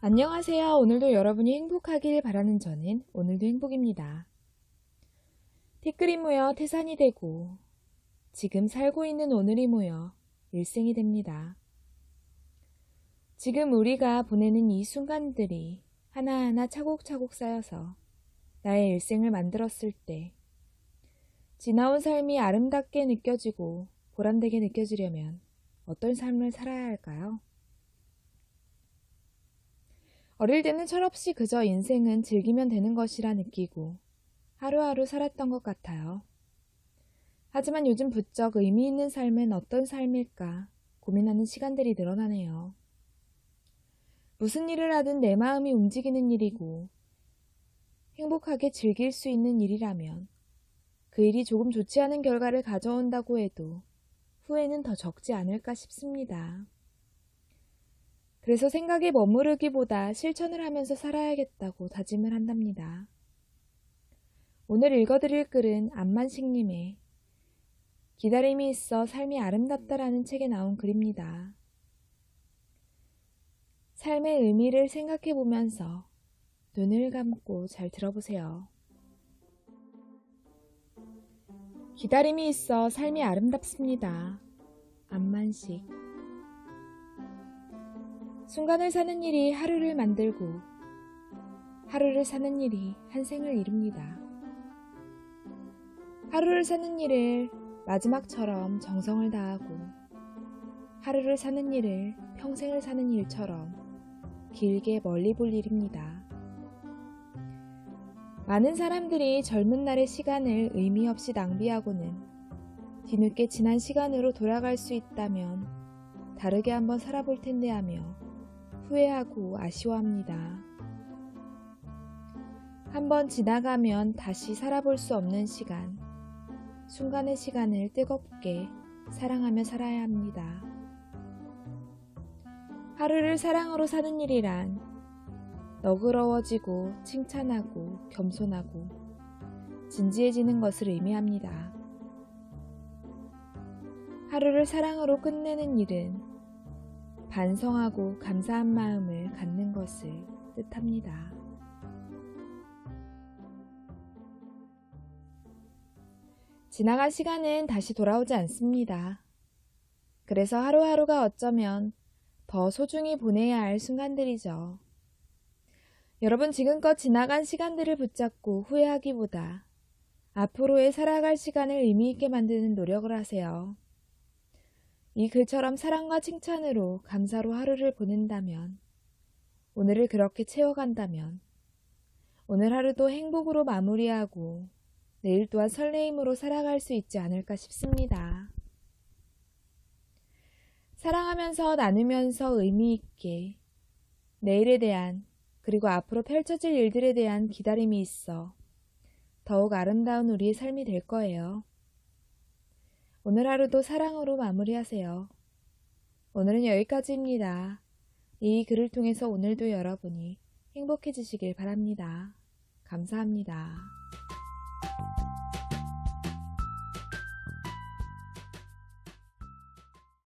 안녕하세요. 오늘도 여러분이 행복하길 바라는 저는 오늘도 행복입니다. 티끌이 모여 태산이 되고 지금 살고 있는 오늘이 모여 일생이 됩니다. 지금 우리가 보내는 이 순간들이 하나하나 차곡차곡 쌓여서 나의 일생을 만들었을 때 지나온 삶이 아름답게 느껴지고 보람되게 느껴지려면 어떤 삶을 살아야 할까요? 어릴 때는 철없이 그저 인생은 즐기면 되는 것이라 느끼고 하루하루 살았던 것 같아요. 하지만 요즘 부쩍 의미 있는 삶은 어떤 삶일까 고민하는 시간들이 늘어나네요. 무슨 일을 하든 내 마음이 움직이는 일이고 행복하게 즐길 수 있는 일이라면 그 일이 조금 좋지 않은 결과를 가져온다고 해도 후회는 더 적지 않을까 싶습니다. 그래서 생각에 머무르기보다 실천을 하면서 살아야겠다고 다짐을 한답니다. 오늘 읽어드릴 글은 안만식님의 기다림이 있어 삶이 아름답다라는 책에 나온 글입니다. 삶의 의미를 생각해 보면서 눈을 감고 잘 들어보세요. 기다림이 있어 삶이 아름답습니다. 안만식 순간을 사는 일이 하루를 만들고 하루를 사는 일이 한 생을 이룹니다. 하루를 사는 일을 마지막처럼 정성을 다하고 하루를 사는 일을 평생을 사는 일처럼 길게 멀리 볼 일입니다. 많은 사람들이 젊은 날의 시간을 의미 없이 낭비하고는 뒤늦게 지난 시간으로 돌아갈 수 있다면 다르게 한번 살아볼 텐데 하며 후회하고 아쉬워합니다. 한번 지나가면 다시 살아볼 수 없는 시간, 순간의 시간을 뜨겁게 사랑하며 살아야 합니다. 하루를 사랑으로 사는 일이란 너그러워지고 칭찬하고 겸손하고 진지해지는 것을 의미합니다. 하루를 사랑으로 끝내는 일은 반성하고 감사한 마음을 갖는 것을 뜻합니다. 지나간 시간은 다시 돌아오지 않습니다. 그래서 하루하루가 어쩌면 더 소중히 보내야 할 순간들이죠. 여러분 지금껏 지나간 시간들을 붙잡고 후회하기보다 앞으로의 살아갈 시간을 의미 있게 만드는 노력을 하세요. 이 글처럼 사랑과 칭찬으로 감사로 하루를 보낸다면, 오늘을 그렇게 채워간다면, 오늘 하루도 행복으로 마무리하고 내일 또한 설레임으로 살아갈 수 있지 않을까 싶습니다. 사랑하면서 나누면서 의미 있게 내일에 대한 그리고 앞으로 펼쳐질 일들에 대한 기다림이 있어 더욱 아름다운 우리의 삶이 될 거예요. 오늘 하루도 사랑으로 마무리하세요. 오늘은 여기까지입니다. 이 글을 통해서 오늘도 여러분이 행복해지시길 바랍니다. 감사합니다.